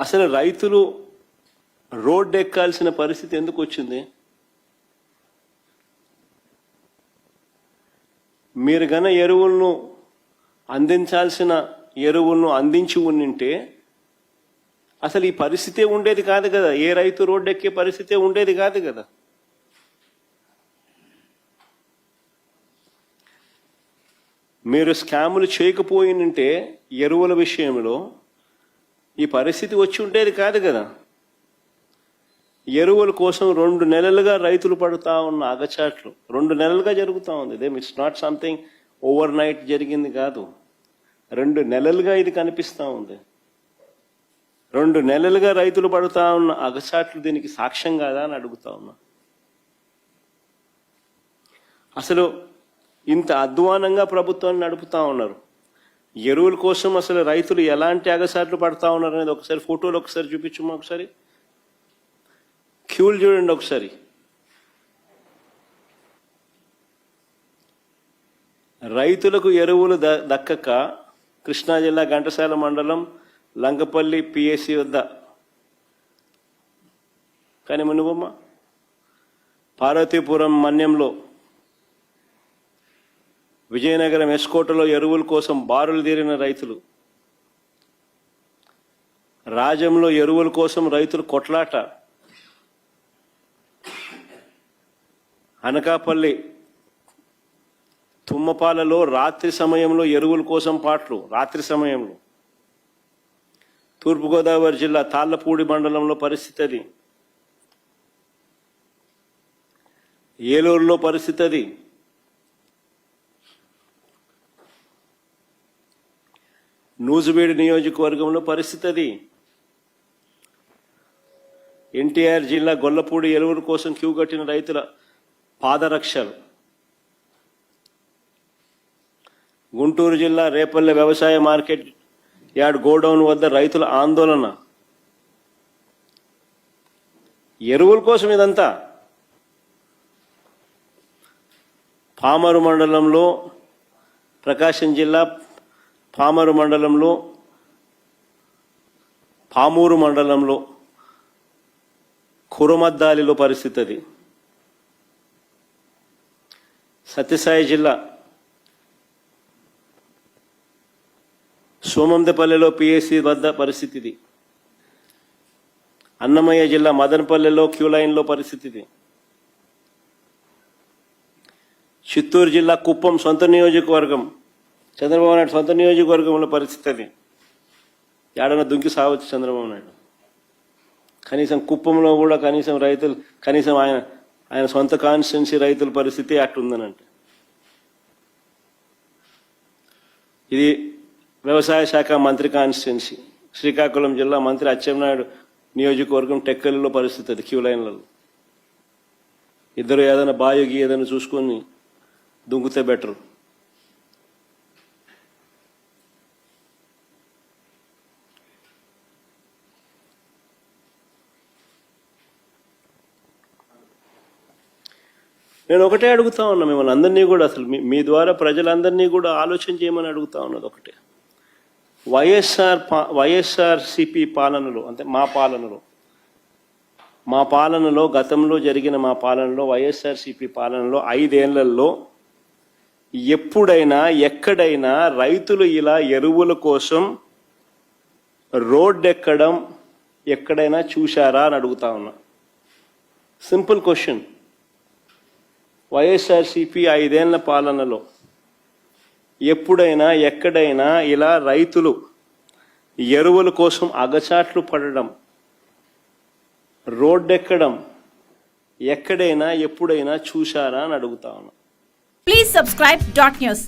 అసలు రైతులు రోడ్డు ఎక్కాల్సిన పరిస్థితి ఎందుకు వచ్చింది? మీరు గన ఎరువులను అందించాల్సిన ఎరువులను అందించి ఉండింటే అసలు ఈ పరిస్థితే ఉండేది కాదు కదా. ఏ రైతు రోడ్డు ఎక్కే పరిస్థితే ఉండేది కాదు కదా. మీరు స్కాములు చేయకపోయినంటే ఎరువుల విషయంలో ఈ పరిస్థితి వచ్చి ఉండేది కాదు కదా. ఎరువుల కోసం రెండు నెలలుగా రైతులు పడుతూ ఉన్న అగచాట్లు రెండు నెలలుగా జరుగుతూ ఉంది. Them it's not something overnight జరిగింది కాదు. రెండు నెలలుగా ఇది కనిపిస్తూ ఉంది. రెండు నెలలుగా రైతులు పడుతూ ఉన్న అగచాట్లు దీనికి సాక్ష్యం కాదా అని అడుగుతా ఉన్నా. అసలు ఇంత అధ్వానంగా ప్రభుత్వాన్ని నడుపుతా ఉన్నారు. ఎరువుల కోసం అసలు రైతులు ఎలాంటి అగసాట్లు పడతా ఉన్నారు అనేది ఒకసారి ఫోటోలు ఒకసారి చూపించమ్మా ఒకసారి? క్యూలు చూడండి ఒకసారి. రైతులకు ఎరువులు ద- దక్కక కృష్ణా జిల్లా ఘంటసాల మండలం లంకపల్లి పిఎస్సి వద్ద. కానీ మునుబొమ్మ పార్వతీపురం మన్యంలో విజయనగరం ఎస్కోటలో ఎరువుల కోసం బారులు తీరిన రైతులు. రాజంలో ఎరువుల కోసం రైతులు కొట్లాట. అనకాపల్లి తుమ్మపాలలో రాత్రి సమయంలో ఎరువుల కోసం పాటలు రాత్రి సమయంలో. తూర్పుగోదావరి జిల్లా తాళ్ళపూడి మండలంలో పరిస్థితి అది. ఏలూరులో పరిస్థితి అది. నూజువేడి నియోజకవర్గంలో పరిస్థితి అది. ఎన్టీఆర్ జిల్లా గొల్లపూడి ఎరువుల కోసం క్యూ కట్టిన రైతుల పాదరక్షలు. గుంటూరు జిల్లా రేపల్లె వ్యవసాయ మార్కెట్ యార్డ్ గోడౌన్ వద్ద రైతుల ఆందోళన. ఎరువుల కోసం ఇదంతా. పామరు మండలంలో ప్రకాశం జిల్లా పామరు మండలంలో పామూరు మండలంలో కురుమద్దాలిలో పరిస్థితి అది. సత్యసాయి జిల్లా సోమందపల్లెలో పిఎస్సి వద్ద పరిస్థితి ఇది. అన్నమయ్య జిల్లా మదనపల్లెలో క్యూ లైన్లో పరిస్థితి ఇది. చిత్తూరు జిల్లా కుప్పం సొంత నియోజకవర్గం చంద్రబాబు నాయుడు సొంత నియోజకవర్గంలో పరిస్థితి అది. ఏడన దుంకి సావచ్చు చంద్రబాబు నాయుడు. కనీసం కుప్పంలో కూడా కనీసం రైతులు కనీసం ఆయన ఆయన సొంత కాన్స్టిట్యున్సీ రైతుల పరిస్థితి అట్టుందనంటే ఇది వ్యవసాయ శాఖ మంత్రి కాన్స్టిట్యున్సీ. శ్రీకాకుళం జిల్లా మంత్రి అచ్చెన్నాయుడు నియోజకవర్గం టెక్కలిలో పరిస్థితి అది క్యూ లైన్లలో. ఇద్దరు ఏదైనా బాయోగి ఏదైనా చూసుకొని దుంకుతే బెటర్. నేను ఒకటే అడుగుతా ఉన్నా మిమ్మల్ని అందరినీ కూడా అసలు మీ ద్వారా ప్రజలందరినీ కూడా ఆలోచన చేయమని అడుగుతా ఉన్నది ఒకటే. వైఎస్ఆర్ పా వైఎస్ఆర్ పాలనలో అంటే మా పాలనలో మా పాలనలో గతంలో జరిగిన మా పాలనలో వైఎస్ఆర్సిపి పాలనలో ఐదేళ్ళలో ఎప్పుడైనా ఎక్కడైనా రైతులు ఇలా ఎరువుల కోసం రోడ్ ఎక్కడం ఎక్కడైనా చూశారా అని అడుగుతా ఉన్నా. సింపుల్ క్వశ్చన్ వైఎస్ఆర్సిపి ఐదేళ్ళ పాలనలో ఎప్పుడైనా ఎక్కడైనా ఇలా రైతులు ఎరువుల కోసం అగచాట్లు పడడం రోడ్డెక్కడం ఎక్కడైనా ఎప్పుడైనా చూశారా అని అడుగుతా ఉన్నా. Please subscribe dot news